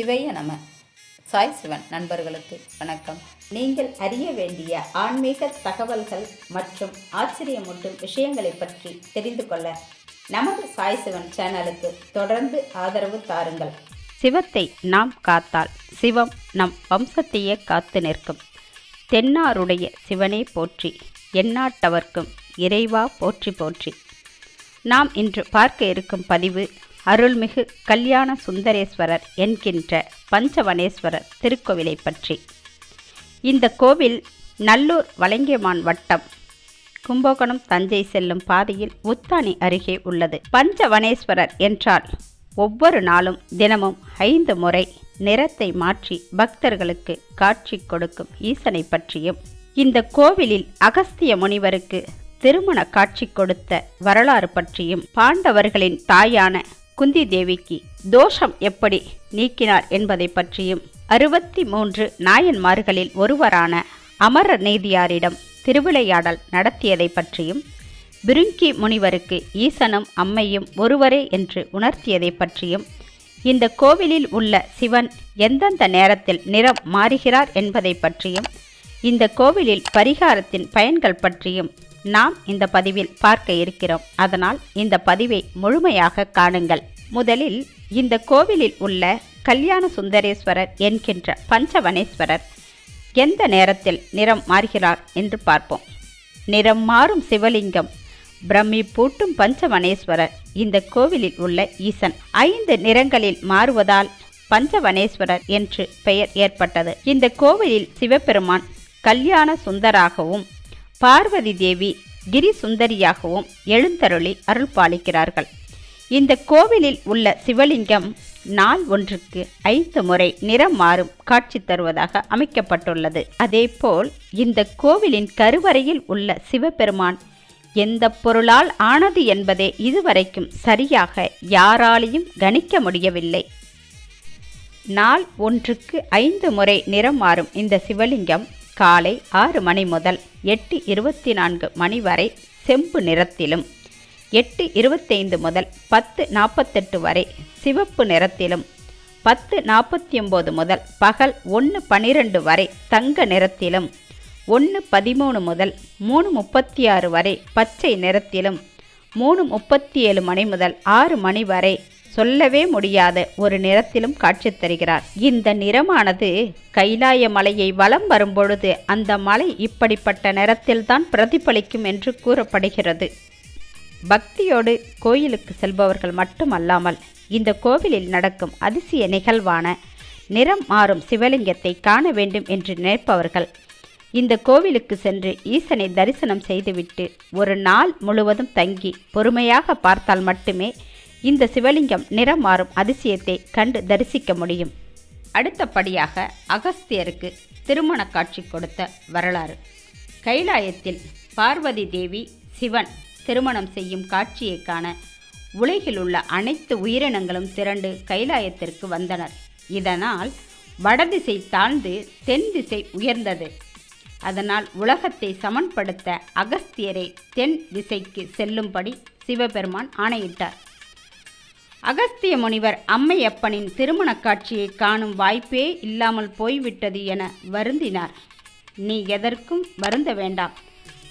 சிவைய நம. சாய் சிவன் நண்பர்களுக்கு வணக்கம். நீங்கள் அறிய வேண்டிய ஆன்மீக தகவல்கள் மற்றும் ஆச்சரியமூட்டும் விஷயங்களை பற்றி தெரிந்து கொள்ள நமது சாய் சிவன் சேனலுக்கு தொடர்ந்து ஆதரவு தாருங்கள். சிவத்தை நாம் காத்தால் சிவம் நம் வம்சத்தையே காத்து நிற்கும். தென்னாருடைய சிவனே போற்றி எந்நாட்டவர்க்கும் இறைவா போற்றி போற்றி. நாம் இன்று பார்க்க இருக்கும் பதிவு அருள்மிகு கல்யாண சுந்தரேஸ்வரர் என்கின்ற பஞ்சவனேஸ்வரர் திருக்கோவிலை பற்றி. இந்த கோவில் நல்லூர் வலங்கியமான் வட்டம் கும்பகோணம் தஞ்சை செல்லும் பாதையில் உத்தானி அருகே உள்ளது. பஞ்சவனேஸ்வரர் என்றால் ஒவ்வொரு நாளும் தினமும் ஐந்து முறை நிறத்தை மாற்றி பக்தர்களுக்கு காட்சி கொடுக்கும் ஈசனை பற்றியும் இந்த கோவிலில் அகஸ்திய முனிவருக்கு திருமண காட்சி கொடுத்த வரலாறு பற்றியும் பாண்டவர்களின் தாயான குந்தி தேவிக்கு தோஷம் எப்படி நீக்கினார் என்பதை பற்றியும் அறுபத்தி மூன்று நாயன்மார்களில் ஒருவரான அமர நீதியாரிடம் திருவிளையாடல் நடத்தியதை பற்றியும் பிருங்கி முனிவருக்கு ஈசனும் அம்மையும் ஒருவரே என்று உணர்த்தியதை பற்றியும் இந்த கோவிலில் உள்ள சிவன் எந்தெந்த நேரத்தில் நிறம் மாறுகிறார் என்பதை பற்றியும் இந்த கோவிலில் பரிகாரத்தின் பயன்கள் பற்றியும் நாம் இந்த பதிவில் பார்க்க இருக்கிறோம். அதனால் இந்த பதிவை முழுமையாக காணுங்கள். முதலில் இந்த கோவிலில் உள்ள கல்யாண சுந்தரேஸ்வரர் என்கின்ற பஞ்சவனேஸ்வரர் எந்த நேரத்தில் நிறம் மாறுகிறார் என்று பார்ப்போம். நிறம் மாறும் சிவலிங்கம். பிரம்மி பூட்டும் பஞ்சவனேஸ்வரர் இந்த கோவிலில் உள்ள ஈசன். ஐந்து நிறங்களில் மாறுவதால் பஞ்சவனேஸ்வரர் என்று பெயர் ஏற்பட்டது. இந்த கோவிலில் சிவபெருமான் கல்யாண சுந்தராகவும் பார்வதி தேவி கிரி சுந்தரியாகவும் எழுந்தருளி அருள் பாலிக்கிறார்கள் இந்த கோவிலில் உள்ள சிவலிங்கம் நாள் ஒன்றுக்கு ஐந்து முறை நிறம் மாறும் காட்சி தருவதாக அமைக்கப்பட்டுள்ளது. அதேபோல் இந்த கோவிலின் கருவறையில் உள்ள சிவபெருமான் எந்த பொருளால் ஆனது என்பதே இதுவரைக்கும் சரியாக யாராலையும் கணிக்க முடியவில்லை. நாள் ஒன்றுக்கு ஐந்து முறை நிறம் மாறும் இந்த சிவலிங்கம் காலை ஆறு மணி முதல் எட்டு இருபத்தி நான்கு மணி வரை செம்பு நிறத்திலும் எட்டு இருபத்தைந்து முதல் பத்து நாற்பத்தெட்டு வரை சிவப்பு நிறத்திலும் பத்து நாற்பத்தி ஒம்பது முதல் பகல் ஒன்று பனிரெண்டு வரை தங்க நிறத்திலும் ஒன்று பதிமூணு முதல் மூணு முப்பத்தி ஆறு வரை பச்சை நிறத்திலும் மூணு முப்பத்தி ஏழு மணி முதல் ஆறு மணி வரை சொல்லவே முடியாத ஒரு நிறத்திலும் காட்சி தருகிறார். இந்த நிறமானது கைலாய மலையை வலம் வரும்பொழுது அந்த மலை இப்படிப்பட்ட நிறத்தில்தான் பிரதிபலிக்கும் என்று கூறப்படுகிறது. பக்தியோடு கோயிலுக்கு செல்பவர்கள் மட்டுமல்லாமல் இந்த கோவிலில் நடக்கும் அதிசய நிகழ்வான நிறம் மாறும் சிவலிங்கத்தை காண வேண்டும் என்று நினைப்பவர்கள் இந்த கோவிலுக்கு சென்று ஈசனை தரிசனம் செய்துவிட்டு ஒரு நாள் முழுவதும் தங்கி பொறுமையாக பார்த்தால் மட்டுமே இந்த சிவலிங்கம் நிறம் மாறும் அதிசயத்தை கண்டு தரிசிக்க முடியும். அடுத்தபடியாக அகஸ்தியருக்கு திருமண காட்சி கொடுத்த வரலாறு. கைலாயத்தில் பார்வதி தேவி சிவன் திருமணம் செய்யும் காட்சியை காண உலகில் உள்ள அனைத்து உயிரினங்களும் திரண்டு கைலாயத்திற்கு வந்தனர். இதனால் வடதிசை தாழ்ந்து தென் திசை உயர்ந்தது. அதனால் உலகத்தை சமன்படுத்த அகஸ்தியரை தென் திசைக்கு செல்லும்படி சிவபெருமான் ஆணையிட்டார். அகஸ்திய முனிவர் அம்மையப்பனின் திருமண காட்சியை காணும் வாய்ப்பே இல்லாமல் போய்விட்டது என வருந்தினார். நீ எதற்கும் வருந்த வேண்டாம்.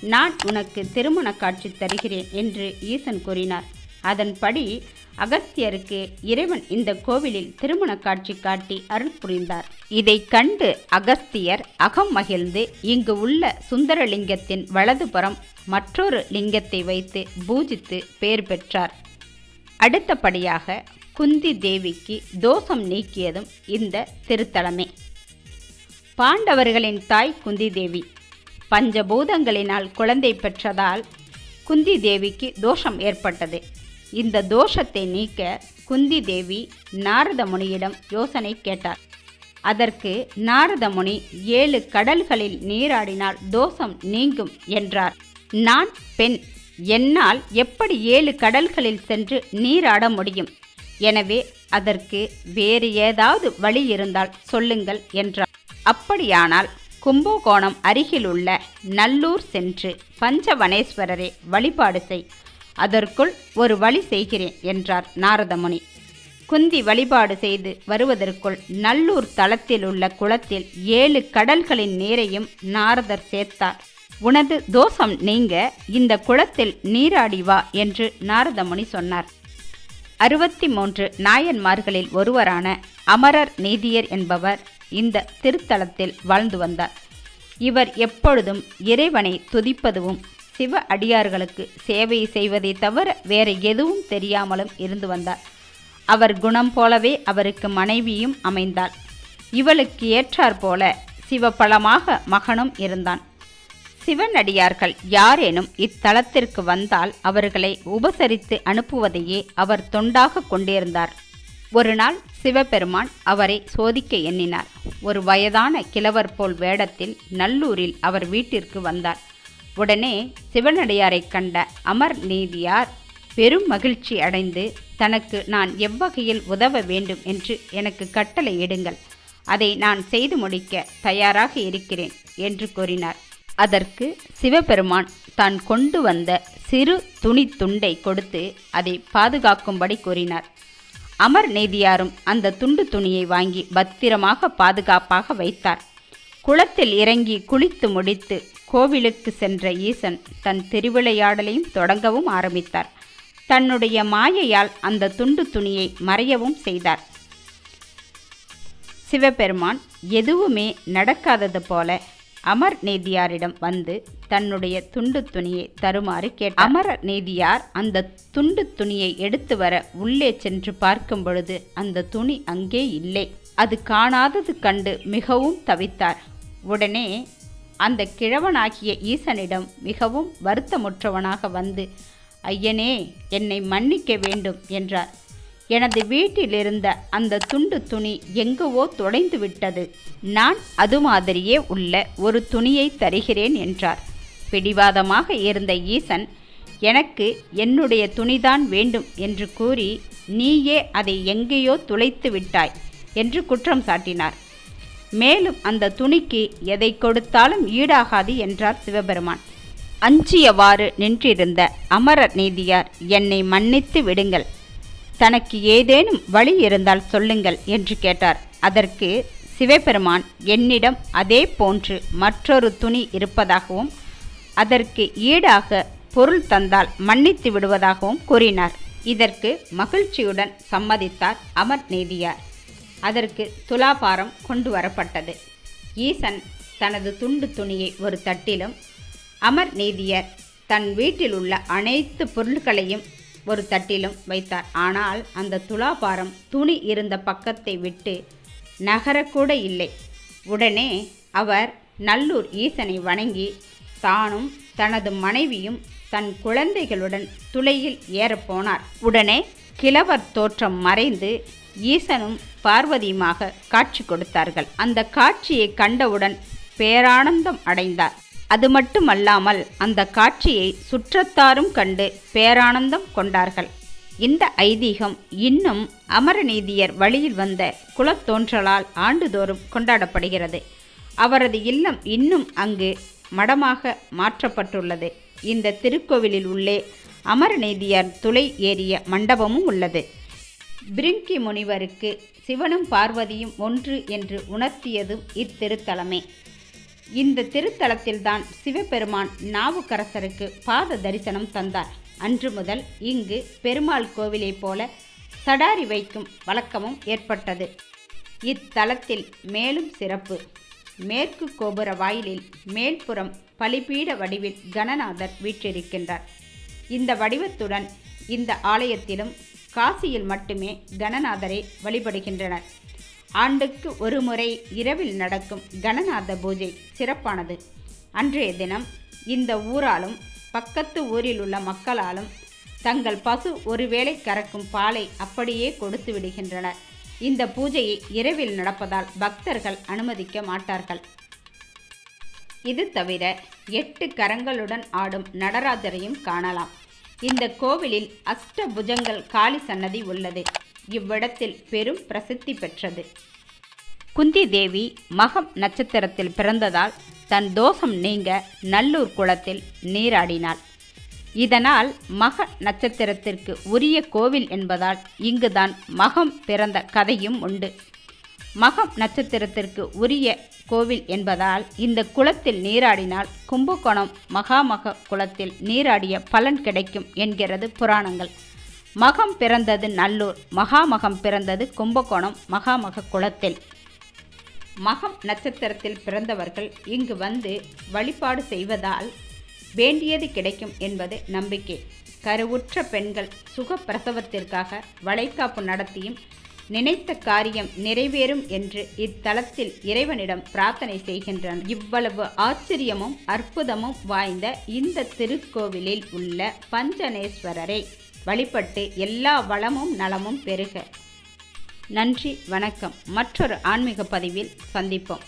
நான் உனக்கு திருமண காட்சி தருகிறேன் என்று ஈசன் கூறினார். அதன்படி அகஸ்தியருக்கு இறைவன் இந்த கோவிலில் திருமண காட்சி காட்டி அருள் புரிந்தார். இதை கண்டு அகஸ்தியர் அகம் மகிழ்ந்து இங்கு உள்ள சுந்தரலிங்கத்தின் வலதுபுறம் மற்றொரு லிங்கத்தை வைத்து பூஜித்து பேர் பெற்றார். அடுத்தபடியாக குந்தி தேவிக்கு தோஷம் நீக்கியதும் இந்த திருத்தலமே. பாண்டவர்களின் தாய் குந்தி தேவி. பஞ்சபூதங்களினால் குழந்தை பெற்றதால் குந்தி தேவிக்கு தோஷம் ஏற்பட்டது. இந்த தோஷத்தை நீக்க குந்தி தேவி நாரத முனியிடம் யோசனை கேட்டார். அதற்கு நாரத முனி ஏழு கடல்களில் நீராடினால் தோஷம் நீங்கும் என்றார். நான் பெண் என்னால் எப்படி ஏழு கடல்களில் சென்று நீராட முடியும்? எனவே அதற்கு வேறு ஏதாவது வழி இருந்தால் சொல்லுங்கள் என்றார். அப்படியானால் கும்பகோணம் அருகிலுள்ள நல்லூர் சென்று பஞ்சவனேஸ்வரரை வழிபாடு செய். அதற்குள் ஒரு வழி செய்கிறேன் என்றார் நாரதமுனி. குந்தி வழிபாடு செய்து வருவதற்குள் நல்லூர் தளத்தில் உள்ள குளத்தில் ஏழு கடல்களின் நீரையும் நாரதர் சேர்த்தார். உனது தோஷம் நீங்க இந்த குளத்தில் நீராடி வா என்று நாரதமுனி சொன்னார். அறுபத்தி மூன்று நாயன்மார்களில் ஒருவரான அமரர் நீதியர் என்பவர் இந்த திருத்தலத்தில் வாழ்ந்து வந்தார். இவர் எப்பொழுதும் இறைவனை துதிப்பதுவும் சிவ அடியார்களுக்கு சேவை செய்வதை தவிர வேற எதுவும் தெரியாமலும் இருந்து வந்தார். அவர் குணம் போலவே அவருக்கு மனைவியும் அமைந்தாள். இவளுக்கு ஏற்றாற் போல சிவபலமாக மகனும் இருந்தான். சிவனடியார்கள் யாரேனும் இத்தலத்திற்கு வந்தால் அவர்களை உபசரித்து அனுப்புவதையே அவர் தொண்டாக கொண்டிருந்தார். ஒரு நாள் சிவபெருமான் அவரை சோதிக்க எண்ணினார். ஒரு வயதான கிழவர் போல் வேடத்தில் நல்லூரில் அவர் வீட்டிற்கு வந்தார். உடனே சிவனடையாரைக் கண்ட அமர் நீதியார் பெரும் மகிழ்ச்சி அடைந்து தனக்கு நான் எவ்வகையில் உதவ வேண்டும் என்று எனக்கு கட்டளை இடுங்கள். அதை நான் செய்து முடிக்க தயாராக இருக்கிறேன் என்று கூறினார். அதற்கு சிவபெருமான் தான் கொண்டு வந்த சிறு துணி துண்டை கொடுத்து அதை பாதுகாக்கும்படி கூறினார். அமர் நீதியாரும் அந்த துண்டு துணியை வாங்கி பத்திரமாக பாதுகாப்பாக வைத்தார். குளத்தில் இறங்கி குளித்து முடித்து கோவிலுக்கு சென்ற ஈசன் தன் திருவிளையாடலையும் தொடங்கவும் ஆரம்பித்தார். தன்னுடைய மாயையால் அந்த துண்டு துணியை மறையவும் செய்தார். சிவபெருமான் எதுவுமே நடக்காதது போல அமர் நீதியாரிடம் வந்து தன்னுடைய துண்டு துணியை தருமாறு கேட்டார். அமர நீதியார் அந்த துண்டு துணியை எடுத்து வர உள்ளே சென்று பார்க்கும் பொழுது அந்த துணி அங்கே இல்லை. அது காணாதது கண்டு மிகவும் தவித்தார். உடனே அந்த கிழவனாகிய ஈசனிடம் மிகவும் வருத்தமுற்றவனாக வந்து ஐயனே என்னை மன்னிக்க வேண்டும் என்றார். எனது வீட்டிலிருந்த அந்த துண்டு துணி எங்கவோ தொலைந்து விட்டது. நான் அது மாதிரியே உள்ள ஒரு துணியை தருகிறேன் என்றார். பிடிவாதமாக இருந்த ஈசன் எனக்கு என்னுடைய துணிதான் வேண்டும் என்று கூறி நீயே அதை எங்கேயோ துளைத்து விட்டாய் என்று குற்றம் சாட்டினார். மேலும் அந்த துணிக்கு எதை கொடுத்தாலும் ஈடாகாது என்றார் சிவபெருமான். அஞ்சியவாறு நின்றிருந்த அமரர் நீதியார் என்னை மன்னித்து விடுங்கள். தனக்கு ஏதேனும் வழி இருந்தால் சொல்லுங்கள் என்று கேட்டார். அதற்கு சிவபெருமான் என்னிடம் அதே போன்று மற்றொரு துணி இருப்பதாகவும் அதற்கு ஈடாக பொருள் தந்தால் மன்னித்து விடுவதாகவும் கூறினார். இதற்கு மகிழ்ச்சியுடன் சம்மதித்தார் அமர் நீதியார். அதற்கு துலாபாரம் கொண்டு வரப்பட்டது. ஈசன் தனது துண்டு துணியை ஒரு தட்டிலும் அமர் நீதியர் தன் வீட்டில் உள்ள அனைத்து பொருட்களையும் ஒரு தட்டிலும் வைத்தார். ஆனால் அந்த துலாபாரம் துணி இருந்த பக்கத்தை விட்டு நகரக்கூட இல்லை. உடனே அவர் நல்லூர் ஈசனை வணங்கி தானும் தனது மனைவியும் தன் குழந்தைகளுடன் துளையில் ஏறப்போனார் உடனே கிழவர் தோற்றம் மறைந்து ஈசனும் பார்வதியுமாக காட்சி கொடுத்தார்கள். அந்த காட்சியை கண்டவுடன் பேரானந்தம் அடைந்தார். அது மட்டுமல்லாமல் அந்த காட்சியை சுற்றத்தாரும் கண்டு பேரானந்தம் கொண்டார்கள். இந்த ஐதீகம் இன்னும் அமரநீதியர் வழியில் வந்த குலத்தோன்றலால் ஆண்டுதோறும் கொண்டாடப்படுகிறது. அவரது இல்லம் இன்னும் அங்கு மடமாக மாற்றப்பட்டுள்ளது. இந்த திருக்கோவிலில் உள்ளே அமரநீதியர் துளை ஏறிய மண்டபமும் உள்ளது. பிரிங்கி முனிவருக்கு சிவனும் பார்வதியும் ஒன்று என்று உணர்த்தியதும் இத்திருத்தலமே. இந்த திருத்தலத்தில்தான் சிவபெருமான் நாவுக்கரசருக்கு பாத தரிசனம் தந்தார். அன்று முதல் இங்கு பெருமாள் கோவிலைப் போல சடாரி வைக்கும் வழக்கமும் ஏற்பட்டது. இத்தலத்தில் மேலும் சிறப்பு. மேற்கு கோபுர வாயிலில் மேல்புறம் பலிபீட வடிவில் கணநாதர் வீற்றிருக்கின்றார். இந்த வடிவத்துடன் இந்த ஆலயத்திலும் காசியில் மட்டுமே கணநாதரை வழிபடுகின்றனர். ஆண்டுக்கு ஒரு முறை இரவில் நடக்கும் கணநாத பூஜை சிறப்பானது. அன்றைய தினம் இந்த ஊராலும் பக்கத்து ஊரில் உள்ள மக்களாலும் தங்கள் பசு ஒருவேளை கறக்கும் பாலை அப்படியே கொடுத்து விடுகின்றனர். இந்த பூஜையை இரவில் நடப்பதால் பக்தர்கள் அனுமதிக்க மாட்டார்கள். இது தவிர எட்டு கரங்களுடன் ஆடும் நடராஜரையும் காணலாம். இந்த கோவிலில் அஷ்டபுஜங்கள் காளி சன்னதி உள்ளது. இவ்விடத்தில் பெரும் பிரசித்தி பெற்றது. குந்தி தேவி மகம் நட்சத்திரத்தில் பிறந்ததால் தன் தோஷம் நீங்க நல்லூர் குளத்தில் நீராடினாள். இதனால் மக நட்சத்திரத்திற்கு உரிய கோவில் என்பதால் இங்குதான் மகம் பிறந்த கதையும் உண்டு. மகம் நட்சத்திரத்திற்கு உரிய கோவில் என்பதால் இந்த குளத்தில் நீராடினால் கும்பகோணம் மகாமக குளத்தில் நீராடிய பலன் கிடைக்கும் என்கிறது புராணங்கள். மகம் பிறந்தது நல்லூர் மகாமகம் பிறந்தது கும்பகோணம் மகாமக குளத்தில். மகம் நட்சத்திரத்தில் பிறந்தவர்கள் இங்கு வந்து வழிபாடு செய்வதால் வேண்டியது கிடைக்கும் என்பது நம்பிக்கை. கருவுற்ற பெண்கள் சுகப்பிரசவத்திற்காக வளைக்காப்பு நடத்தியும் நினைத்த காரியம் நிறைவேறும் என்று இத்தலத்தில் இறைவனிடம் பிரார்த்தனை செய்கின்றனர் இவ்வளவு ஆச்சரியமும் அற்புதமும் வாய்ந்த இந்த திருக்கோவிலில் உள்ள பஞ்சநேஸ்வரரை வழிபட்டு எல்லா வளமும் நலமும் பெறுக நன்றி வணக்கம். மற்றொரு ஆன்மீக பதிவில் சந்திப்போம்.